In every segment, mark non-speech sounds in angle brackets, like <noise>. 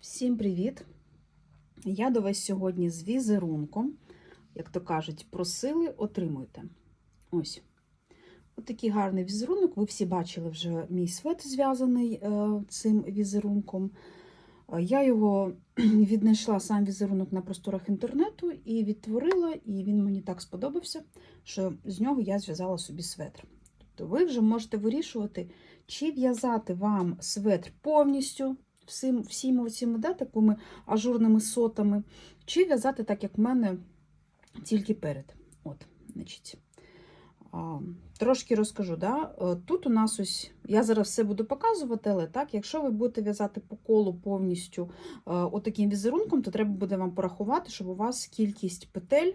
Всім привіт! Я до вас сьогодні з візерунком. Як то кажуть, просили, отримуйте. Ось. Ось такий гарний візерунок. Ви всі бачили вже мій свет зв'язаний е, цим візерунком. Е, Я його <clears throat> віднайшла сам візерунок на просторах інтернету і відтворила, і він мені так сподобався, що з нього я зв'язала собі светр. Тобто ви вже можете вирішувати, чи в'язати вам светр повністю всім, всіми цими да, такими ажурними сотами, чи в'язати так, як в мене, тільки перед. От, значить. Трошки розкажу. Да? Е, Тут у нас ось, я зараз все буду показувати, але так, якщо ви будете в'язати по колу повністю е, отаким візерунком, то треба буде вам порахувати, щоб у вас кількість петель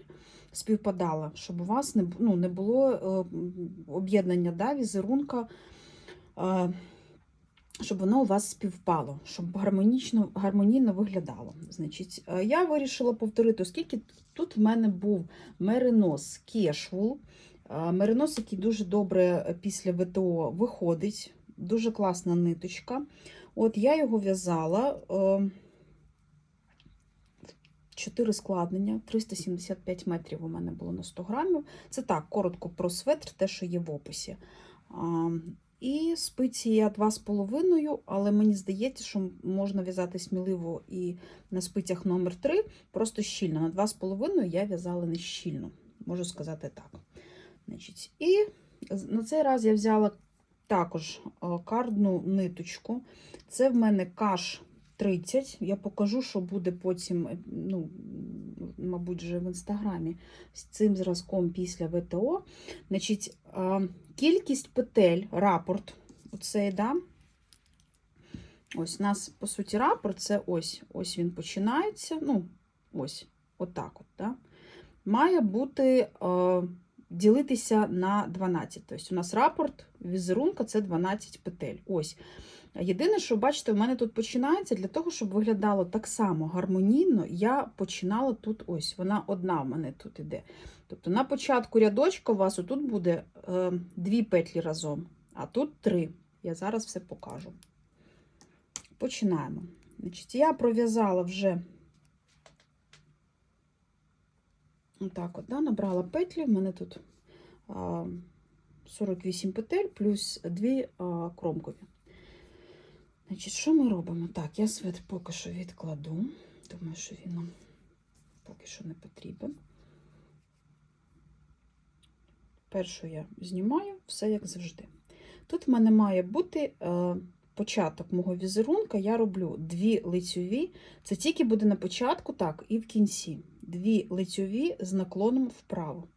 співпадала, щоб у вас не, ну, не було е, об'єднання да, візерунка. Е, щоб воно у вас співпало, щоб гармонічно, гармонійно виглядало. Значить, е, я вирішила повторити, оскільки тут в мене був меринос кешвул, е, меринос, який дуже добре після ВТО виходить, дуже класна ниточка. От я його в'язала. е, 4 складнення, 375 метрів у мене було на 100 грамів. Це так, коротко про светр, те, що є в описі. І спиці я 2,5, але мені здається, що можна в'язати сміливо і на спицях номер 3 просто щільно. На 2,5 я в'язала не щільно, можу сказати так. Значить, І на цей раз я взяла також е, кардну ниточку. Це в мене каш 30. Я покажу, що буде потім, е, ну, мабуть, вже в інстаграмі з цим зразком після ВТО. Значить, кількість петель, рапорт, оцей, да? Ось у нас, по суті, рапорт це ось ось він починається. Ну, ось, отак от, да? Має бути ділитися на 12. Тобто у нас рапорт візерунка це 12 петель. Ось. Єдине, що бачите, у мене тут починається для того, щоб виглядало так само гармонійно, я починала тут ось, вона одна в мене тут іде. Тобто на початку рядочка у вас отут буде е, дві петлі разом, а тут три. Я зараз все покажу. Починаємо. Значить, Я пров'язала вже отак от, да, набрала петлі, в мене тут а, 48 петель плюс 2 а, кромкові. Значить, що ми робимо? Так, я свет поки що відкладу. Думаю, що він нам поки що не потрібен. Першу я знімаю, все як завжди. Тут в мене має бути е, початок мого візерунка. Я роблю дві лицьові. Це тільки буде на початку, так, і в кінці. Дві лицьові з наклоном вправо.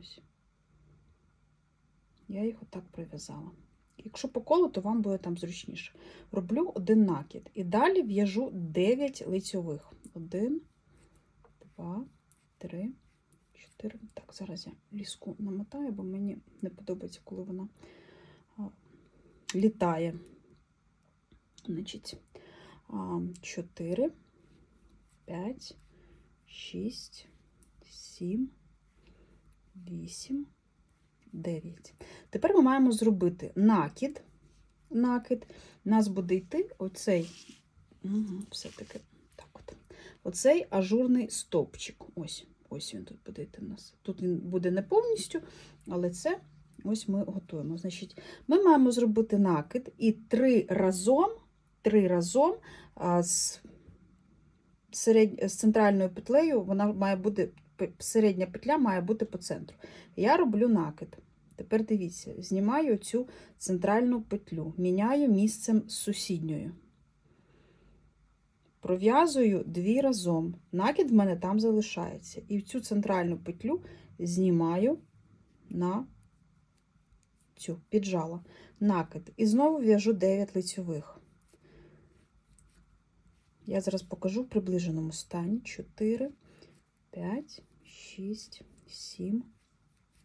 Ось. Я їх отак пров'язала. Якщо по колу, то вам буде там зручніше. Роблю один накид. І далі в'яжу 9 лицьових. 1, 2, 3, 4. Так, зараз я ліску намотаю, бо мені не подобається, коли вона літає. Значить, 4, 5, 6, 7, 8, 9. Тепер ми маємо зробити накид. Накид. У нас буде йти оцей, угу, все-таки так от, оцей ажурний стовпчик. Ось, ось він тут буде йти у нас. Тут він буде не повністю, але це ось ми готуємо. Значить, ми маємо зробити накид і три разом, три разом з, середнь, з центральною петлею, вона має бути, середня петля має бути по центру. Я роблю накид. Тепер дивіться, знімаю цю центральну петлю, міняю місцем з сусідньою. Пров'язую дві разом. Накид в мене там залишається. І в цю центральну петлю знімаю на цю піджала накид. І знову в'яжу 9 лицьових. Я зараз покажу в приближеному стані. 4, 5, 6, 7,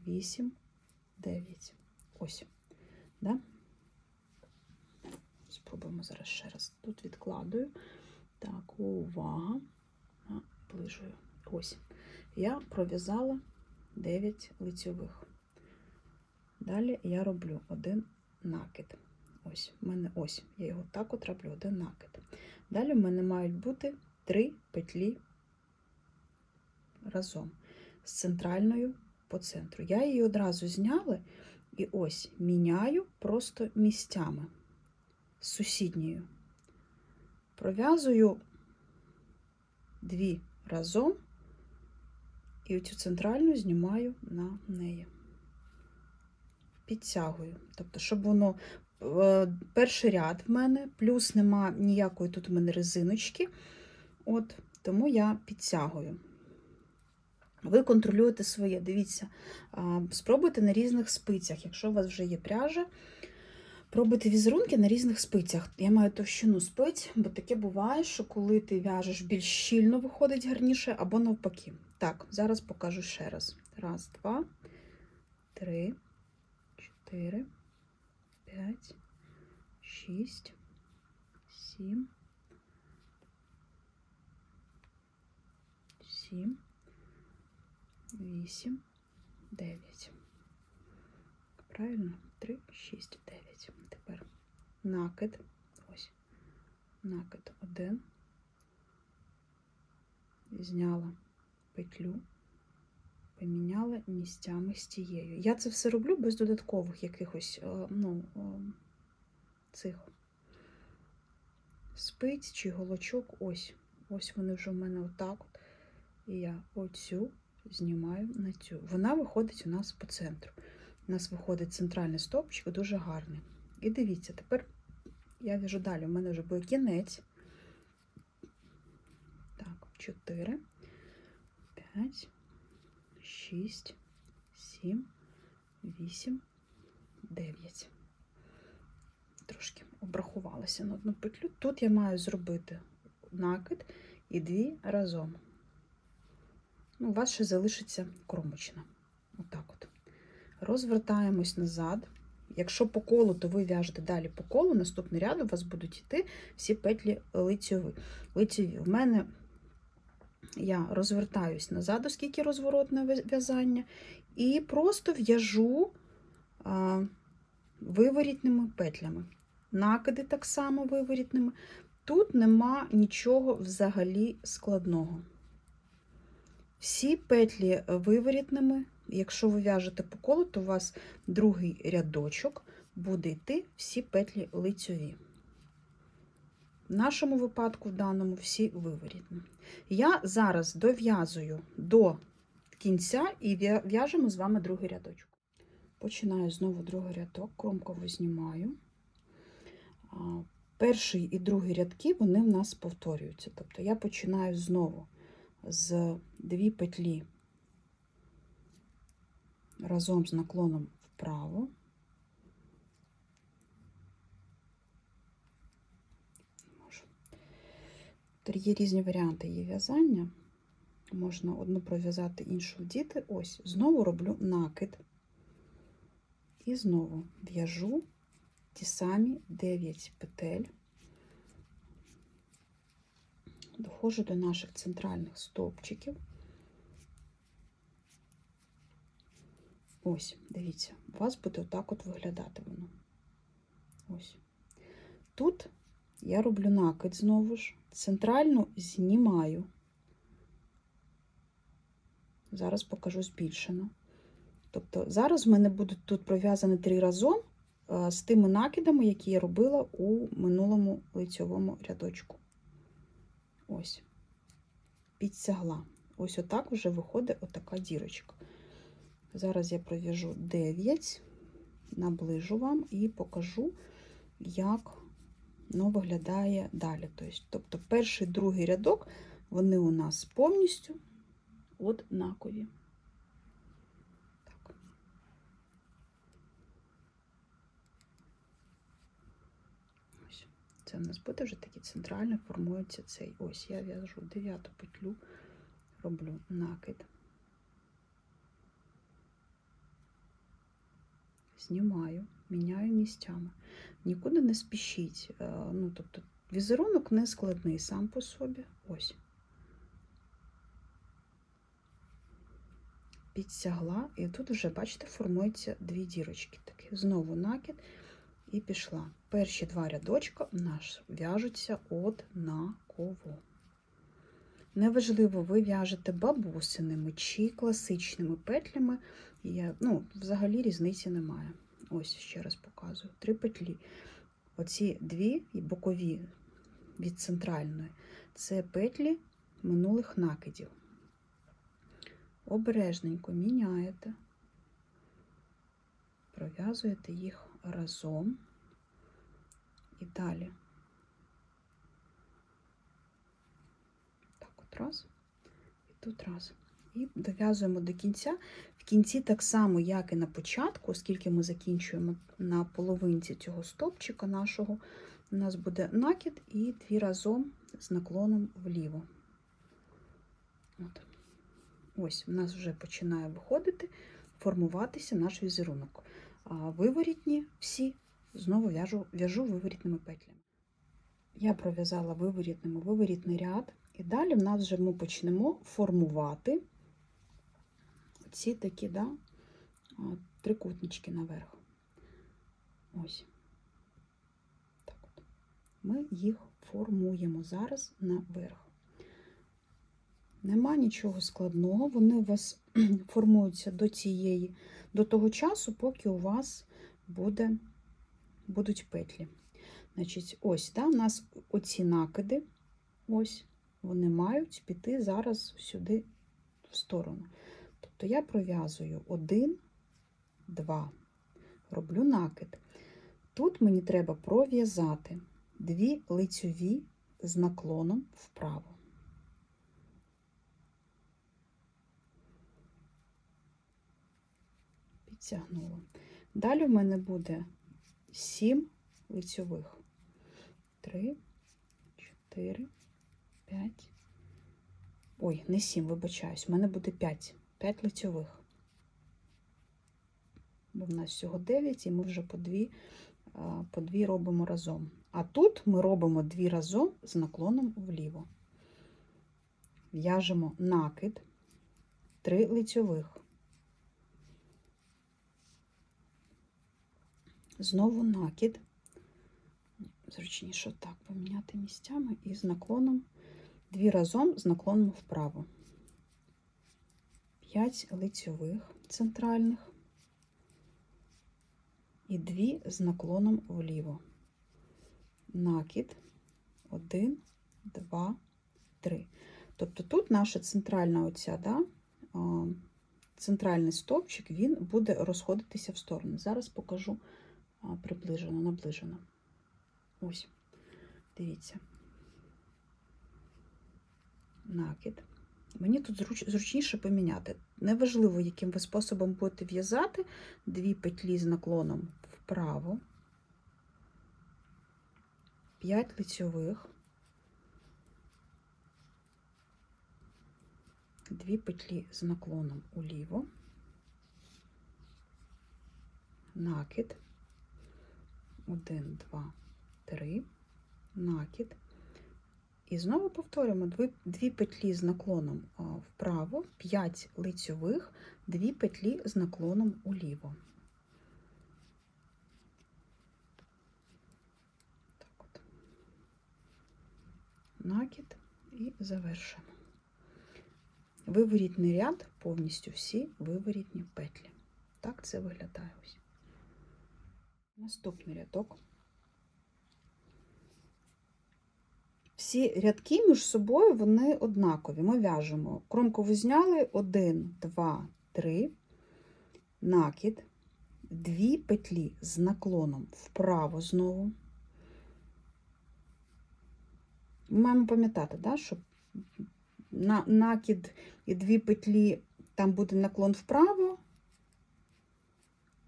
8, 9. Ось. Да? Спробуємо зараз ще раз. Тут відкладую. Так, увага. Наближую. Ось. Я пров'язала 9 лицьових. Далі я роблю один накид. Ось, в мене ось, я його так от роблю, один накид. Далі в мене мають бути три петлі разом з центральною по центру. Я її одразу зняла і ось міняю просто місцями з сусідньою. Пров'язую дві разом і цю центральну знімаю на неї. Підтягую. Тобто, щоб воно е, перший ряд в мене, плюс нема ніякої тут у мене резиночки. От, тому я підтягую. Ви контролюєте своє. Дивіться, спробуйте на різних спицях. Якщо у вас вже є пряжа, пробуйте візерунки на різних спицях. Я маю товщину спиць, бо таке буває, що коли ти в'яжеш більш щільно, виходить гарніше, або навпаки. Так, зараз покажу ще раз. Раз, два, три, чотири, п'ять, шість, сім, сім. 8, 9. Правильно? 3, 6, 9. Тепер накид. Ось. Накид 1. Зняла петлю, поміняла місцями з тією. Я це все роблю без додаткових якихось, е, ну, е, цих спиць чи голочок. Ось. Ось вони вже в мене отак. І я оцю знімаю на цю. Вона виходить у нас по центру. У нас виходить центральний стовпчик, дуже гарний. І дивіться, тепер я в'яжу далі. У мене вже буде кінець. Так, 4, 5, 6, 7, 8, 9. Трошки обрахувалася на одну петлю. Тут я маю зробити накид і дві разом. У вас ще залишиться кромочна. Отак от. Розвертаємось назад. Якщо по колу, то ви в'яжете далі по колу, наступний ряд у вас будуть йти всі петлі лицьові. лицьові. В мене я розвертаюсь назад, оскільки розворотне в'язання, і просто в'яжу виворітними петлями. Накиди так само виворітними. Тут нема нічого взагалі складного. Всі петлі виворітними, якщо ви в'яжете по колу, то у вас другий рядочок буде йти всі петлі лицьові. В нашому випадку, в даному, всі виворітні. Я зараз дов'язую до кінця і в'яжемо з вами другий рядочок. Починаю знову другий рядок, кромково знімаю. Перший і другий рядки вони в нас повторюються. Тобто я починаю знову з дві петлі разом з наклоном вправо. Є різні варіанти її в'язання. Можна одну пров'язати, іншу вдіти. Ось, знову роблю накид. І знову в'яжу ті самі 9 петель доходжу до наших центральних стовпчиків. Ось, дивіться, у вас буде отак от виглядати воно. Ось. Тут я роблю накид знову ж, центральну знімаю. Зараз покажу збільшено. Тобто, зараз в мене будуть тут пров'язані три разом е, з тими накидами, які я робила у минулому лицьовому рядочку. Ось, підсягла. Ось отак вже виходить отака дірочка. Зараз я пров'яжу 9, наближу вам і покажу, як воно виглядає далі. Тобто, перший другий рядок, вони у нас повністю однакові. Це в нас буде вже такий центрально формується цей. Ось я в'яжу дев'яту петлю, роблю накид, знімаю, міняю місцями. Нікуди не спішіть. Е, ну, тобто, візерунок не складний сам по собі. Ось. Підсягла, і тут вже, бачите, формуються дві дірочки. Такі. Знову накид і пішла. перші два рядочка у нас в'яжуться однаково. Неважливо, ви в'яжете бабусиними чи класичними петлями, я, ну, взагалі різниці немає. Ось ще раз показую. Три петлі. Оці дві бокові від центральної це петлі минулих накидів. Обережненько міняєте, пров'язуєте їх разом і далі. Так, от раз, і тут раз. І дов'язуємо до кінця. В кінці так само, як і на початку, оскільки ми закінчуємо на половинці цього стовпчика нашого, у нас буде накид і дві разом з наклоном вліво. От. Ось, у нас вже починає виходити, формуватися наш візерунок. Виворітні всі знову в'яжу в'яжу виворітними петлями. Я пров'язала виворітними виворітний ряд, і далі в нас вже ми почнемо формувати ці такі да, трикутнички наверх. Ось. Так от. Ми їх формуємо зараз наверх. Нема нічого складного, вони у вас <clears throat> формуються до цієї, до того часу, поки у вас буде, будуть петлі. Значить, ось, да, у нас оці накиди, ось, вони мають піти зараз сюди в сторону. Тобто я пров'язую один, два, роблю накид. Тут мені треба пров'язати дві лицьові з наклоном вправо. Підтягнула. Далі в мене буде 7 лицьових. 3, 4, 5. Ой, не 7, вибачаюсь, в мене буде 5. 5 лицьових. Бо в нас всього 9, і ми вже по 2, по 2 робимо разом. А тут ми робимо 2 разом з наклоном вліво. В'яжемо накид, 3 лицьових. Знову накид. Зручніше так поміняти місцями і з наклоном, дві разом з наклоном вправо. 5 лицьових центральних і дві з наклоном вліво. Накид 1, 2, 3. Тобто тут наша центральна оця, да, центральний стовпчик, він буде розходитися в сторону. Зараз покажу приближено, наближено. Ось, дивіться. Накид. Мені тут зруч, зручніше поміняти. Неважливо, яким ви способом будете в'язати дві петлі з наклоном вправо, 5 лицьових, дві петлі з наклоном уліво, накид. 1, 2, 3, накид. І знову повторюємо дві, дві петлі з наклоном вправо, 5 лицьових, дві петлі з наклоном уліво. Так от. Накид і завершуємо. Виворітний ряд, повністю всі виворітні петлі. Так це виглядає ось. Наступний рядок. Всі рядки між собою вони однакові. Ми в'яжемо. Кромкову зняли 1, 2, 3, накид, дві петлі з наклоном вправо знову. Ми маємо пам'ятати, да, що на накид і дві петлі, там буде наклон вправо,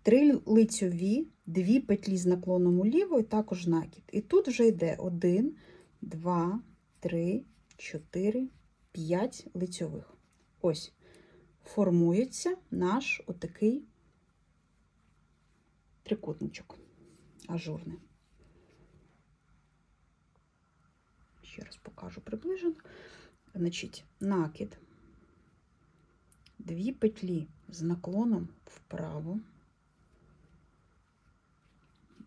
три лицьові, дві петлі з наклоном уліво і також накид. І тут вже йде 1, 2, 3, 4, 5 лицьових. Ось формується наш отакий трикутничок ажурний. Ще раз покажу приближено. Значить, накид, дві петлі з наклоном вправо.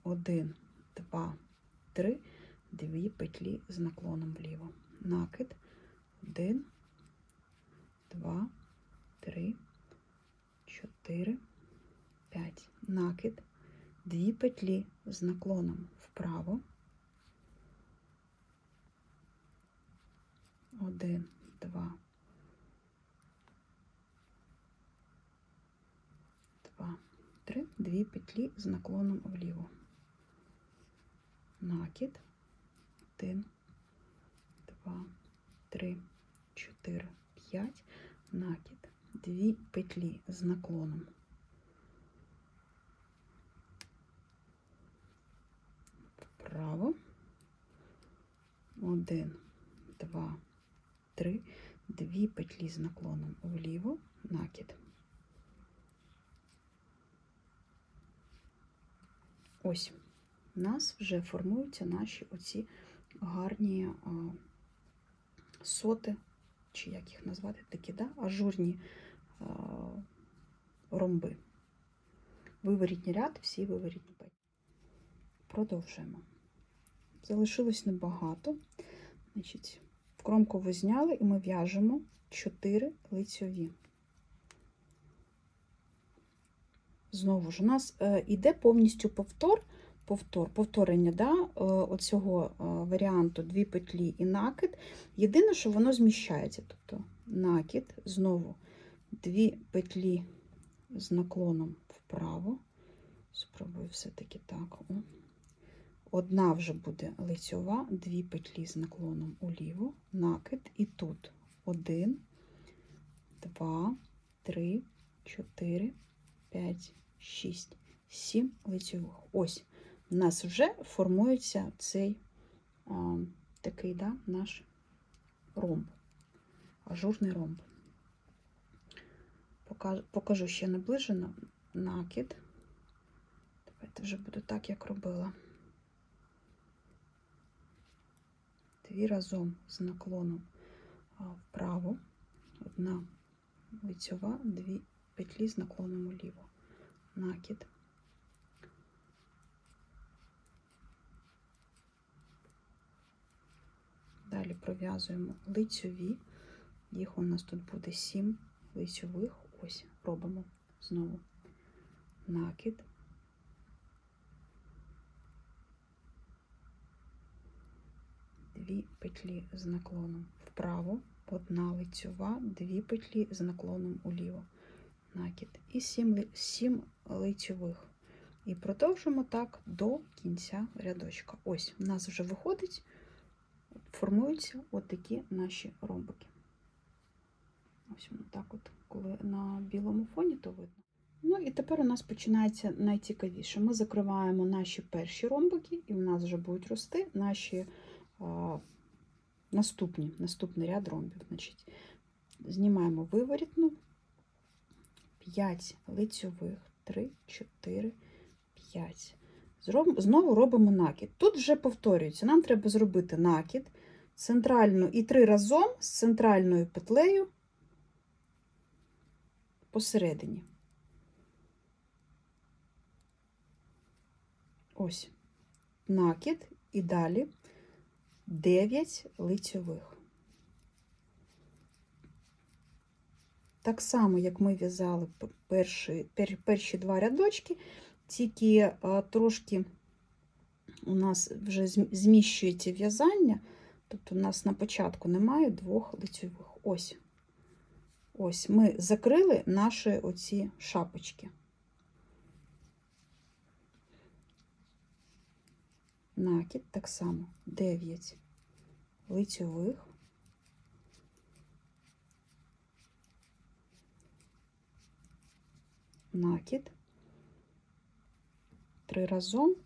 1, два, три, дві петлі з наклоном вліво. Накид, один, два, три, чотири, п'ять. Накид, дві петлі з наклоном вправо. Один, два, два, три, дві петлі з наклоном вліво. Накид, один, два, три, чотири, п'ять, накид, дві петлі з наклоном. Вправо. Один, два, три, дві петлі з наклоном. Вліво, накид. Ось у нас вже формуються наші оці гарні а, соти, чи як їх назвати, такі, да? ажурні а, ромби. Виворітній ряд, всі виворітні петлі. Продовжуємо. Залишилось небагато. Значить, в кромку ви зняли і ми в'яжемо 4 лицьові. Знову ж, у нас е, іде повністю повтор, повтор, повторення да, е, оцього е, варіанту дві петлі і накид. Єдине, що воно зміщається. Тобто накид, знову дві петлі з наклоном вправо. Спробую все-таки так. О. Одна вже буде лицьова, дві петлі з наклоном уліво, накид, і тут один, два, три, чотири, п'ять, шість, сім лицьових. Ось у нас вже формується цей а, такий да, наш ромб, ажурний ромб. Покажу, ще наближено накид. Давайте вже буду так, як робила. Дві разом з наклоном вправо, одна лицьова, дві петлі з наклоном уліво. Накид. Далі пров'язуємо лицьові, їх у нас тут буде 7 лицьових. Ось, робимо знову накид. Дві петлі з наклоном вправо, одна лицьова, дві петлі з наклоном уліво, накид і 7, 7 лицьових. І продовжимо так до кінця рядочка. Ось, у нас вже виходить, формуються от такі наші ромбики. Ось воно так от, коли на білому фоні, то видно. Ну і тепер у нас починається найцікавіше. Ми закриваємо наші перші ромбики, і у нас вже будуть рости наші а, наступні, наступний ряд ромбів. Значить, Знімаємо виворітну, 5 лицьових, 3, 4, 5. Знову робимо накид. Тут вже повторюється, нам треба зробити накид центральну і три разом з центральною петлею посередині. Ось накид і далі 9 лицьових. Так само, як ми в'язали перші, перші два рядочки, тільки а, трошки у нас вже зміщується в'язання, тобто у нас на початку немає двох лицьових. Ось. Ось ми закрили наші оці шапочки. Накид так само 9 лицьових. Накид, три разом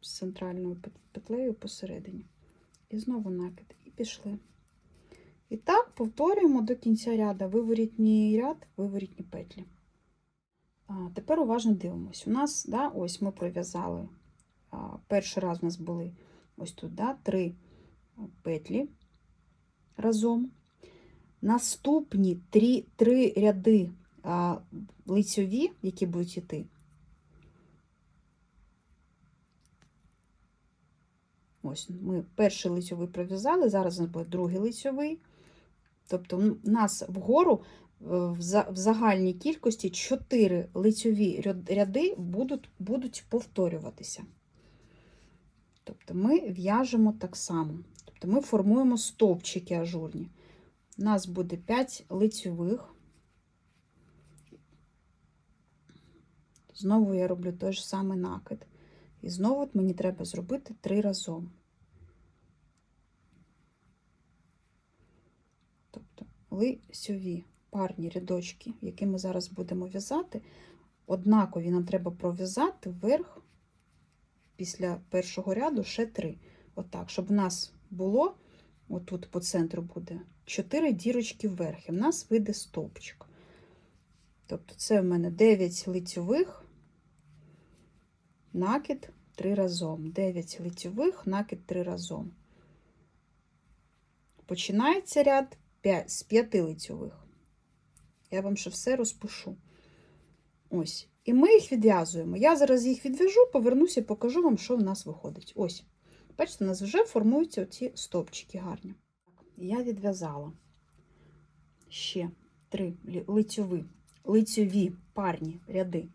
з центральною петлею посередині. І знову накид, і пішли. І так повторюємо до кінця ряду виворітній ряд, виворітні петлі. А, Тепер уважно дивимось. У нас, да, ось ми пров'язали. Перший раз у нас були ось тут да, три петлі разом. Наступні три, три ряди а, лицьові, які будуть йти, Ось ми перший лицьовий пров'язали, зараз буде другий лицьовий. Тобто у нас вгору е, в загальній кількості 4 лицьові ряди будуть, будуть повторюватися. Тобто ми в'яжемо так само. Тобто ми формуємо стовпчики ажурні. У нас буде 5 лицьових. Знову я роблю той ж самий накид. І знову от мені треба зробити 3 разом. Тобто лицьові парні рядочки, які ми зараз будемо в'язати, однакові нам треба пров'язати вверх після першого ряду ще 3. Отак, щоб в нас було, отут по центру буде 4 дірочки вверх, і в нас вийде стовпчик. Тобто це в мене 9 лицьових, накид 3 разом. 9 лицьових, накид 3 разом. Починається ряд 5, з 5 лицьових. Я вам ще все розпишу. Ось. І ми їх відв'язуємо. Я зараз їх відв'яжу, повернуся і покажу вам, що в нас виходить. Ось. Бачите, у нас вже формуються оці стовпчики гарні. Я відв'язала ще три лицьові, лицьові парні ряди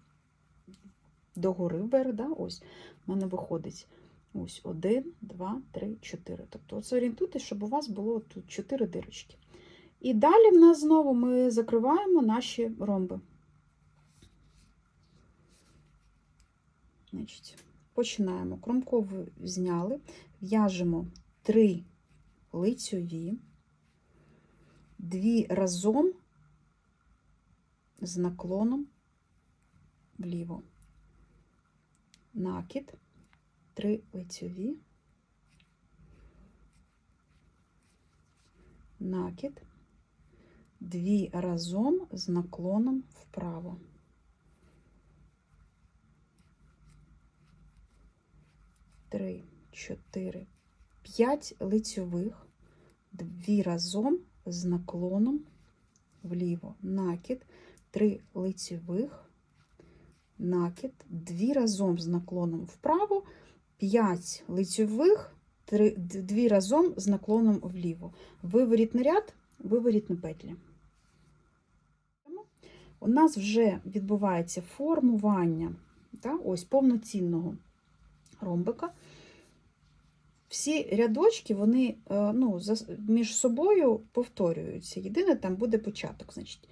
догори вверх. Да? Ось в мене виходить ось один, два, три, чотири. Тобто от зорієнтуйтесь, щоб у вас було тут чотири дирочки. І далі в нас знову ми закриваємо наші ромби. Значить, починаємо. Кромкову зняли, в'яжемо три лицьові, дві разом з наклоном вліво. Накид, три лицьові, накид, дві разом з наклоном вправо. Три, чотири, п'ять лицьових, дві разом з наклоном вліво. Накид, три лицьових, накид, дві разом з наклоном вправо, п'ять лицьових, три, д- дві разом з наклоном вліво. Виворітний ряд, виворітні петлі. У нас вже відбувається формування та, ось, повноцінного ромбика. Всі рядочки вони е, ну, між собою повторюються. Єдине, там буде початок. Значить,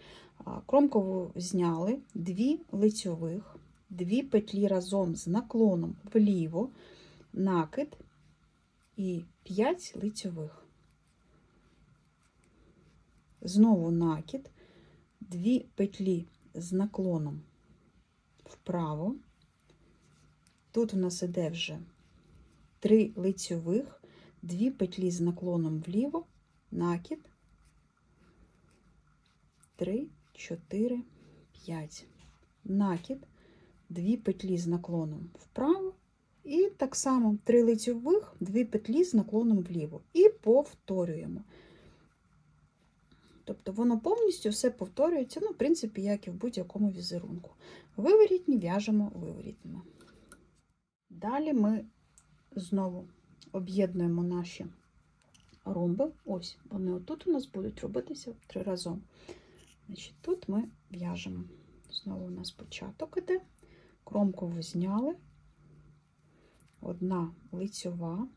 кромкову зняли, дві лицьових, дві петлі разом з наклоном вліво, накид і 5 лицьових. Знову накид, дві петлі з наклоном вправо. Тут у нас іде вже 3 лицьових, 2 петлі з наклоном вліво, накид, 3, 4, 5. Накид, 2 петлі з наклоном вправо, і так само 3 лицьових, 2 петлі з наклоном вліво. І повторюємо. Тобто воно повністю все повторюється, ну, в принципі, як і в будь-якому візерунку. Виворітні в'яжемо виворітніми. Далі ми знову об'єднуємо наші ромби. Ось вони отут у нас будуть робитися три разом. Значить, Тут ми в'яжемо. Знову у нас початок іде, кромкову зняли, одна лицьова,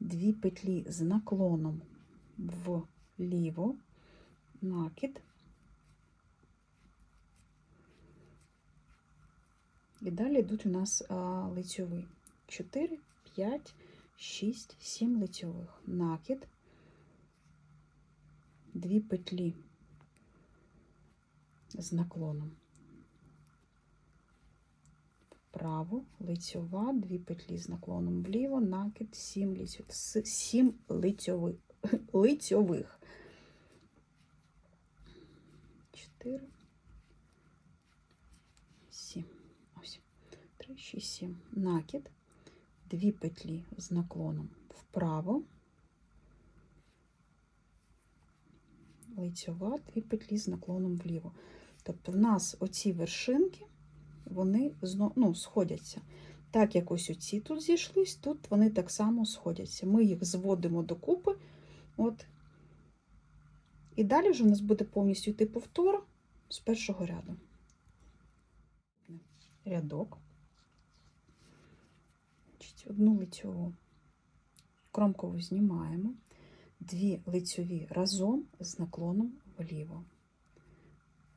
дві петлі з наклоном вліво, накид. І далі йдуть у нас лицьові. 4, 5, 6, 7 лицьових. Накид, дві петлі з наклоном. Вправо, лицьова, дві петлі з наклоном вліво, накид, 7 лицьових. 7 <laughs> лицьових. лицьових. 4, 7. Ось. 3, 6, 7. Накид, дві петлі з наклоном вправо, лицьова, дві петлі з наклоном вліво. Тобто в нас оці вершинки, вони ну, сходяться. Так як ось оці тут зійшлись, тут вони так само сходяться. Ми їх зводимо докупи. От. І далі вже у нас буде повністю йти повтор з першого ряду. Рядок. Одну лицьову кромкову знімаємо, дві лицьові разом з наклоном вліво.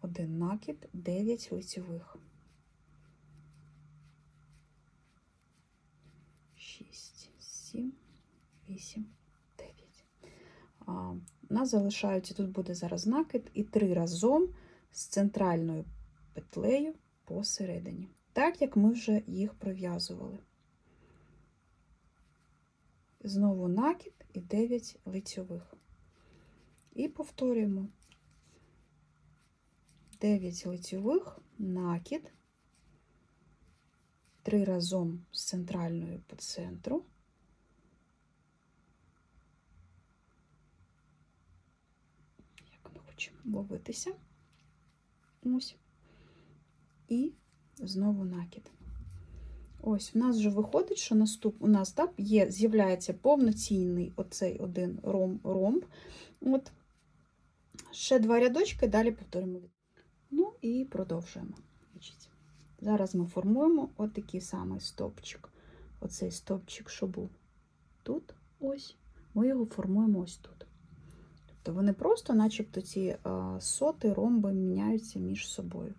Один накид, 9 лицьових. 6, 7, 8, 9. А, у нас залишаються, тут буде зараз накид, і три разом з центральною петлею посередині. Так як ми вже їх пров'язували. Знову накид і 9 лицьових. І повторюємо 9 лицьових, накид, 3 разом з центральною по центру. Як ми хочемо ловитися. Ось. І знову накид. Ось, в нас вже виходить, що наступ у нас так, є, з'являється повноцінний оцей один ромб. ромб. От. Ще два рядочки, далі повторимо. Ну і продовжуємо. Зараз ми формуємо отакий самий стовпчик. Оцей стовпчик, що був тут, ось, ми його формуємо ось тут. Тобто вони просто, начебто, ці а, соти, ромби міняються між собою.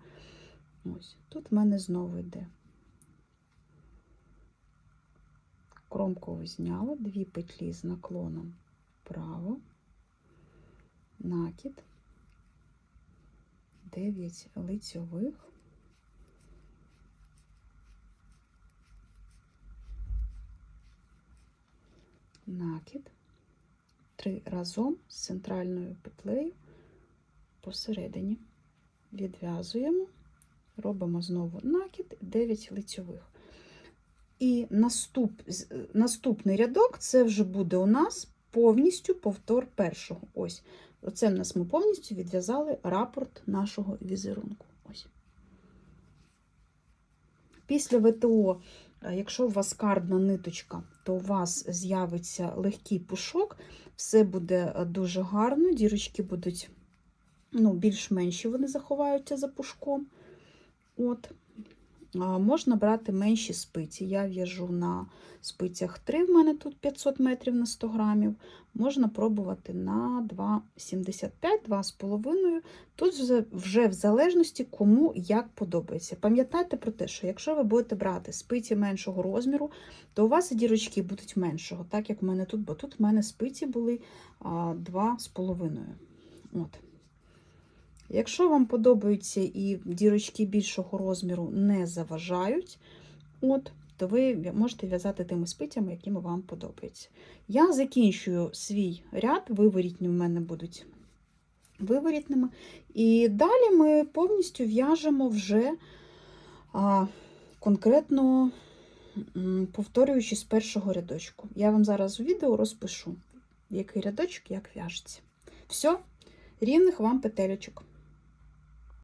Ось, тут в мене знову йде. Кромкову зняла, дві петлі з наклоном вправо, накид, 9 лицьових, накид, три разом з центральною петлею посередині. Відв'язуємо, робимо знову накид, 9 лицьових. І наступ, наступний рядок це вже буде у нас повністю повтор першого. Ось. Оце в нас ми повністю відв'язали рапорт нашого візерунку. Ось. Після ВТО, якщо у вас кардна ниточка, то у вас з'явиться легкий пушок, все буде дуже гарно, дірочки будуть ну, більш-менші, вони заховаються за пушком. От. Можна брати менші спиці. Я в'яжу на спицях 3, в мене тут 500 метрів на 100 грамів. Можна пробувати на 2,75, 2,5. Тут вже в залежності, кому як подобається. Пам'ятайте про те, що якщо ви будете брати спиці меншого розміру, то у вас і дірочки будуть меншого, так як в мене тут, бо тут в мене спиці були 2,5. От. Якщо вам подобаються і дірочки більшого розміру не заважають, от, то ви можете в'язати тими спицями, якими вам подобається. Я закінчую свій ряд, виворітні в мене будуть виворітними. І далі ми повністю в'яжемо вже а, конкретно повторюючи з першого рядочку. Я вам зараз у відео розпишу, який рядочок як в'яжеться. Все, рівних вам петелечок.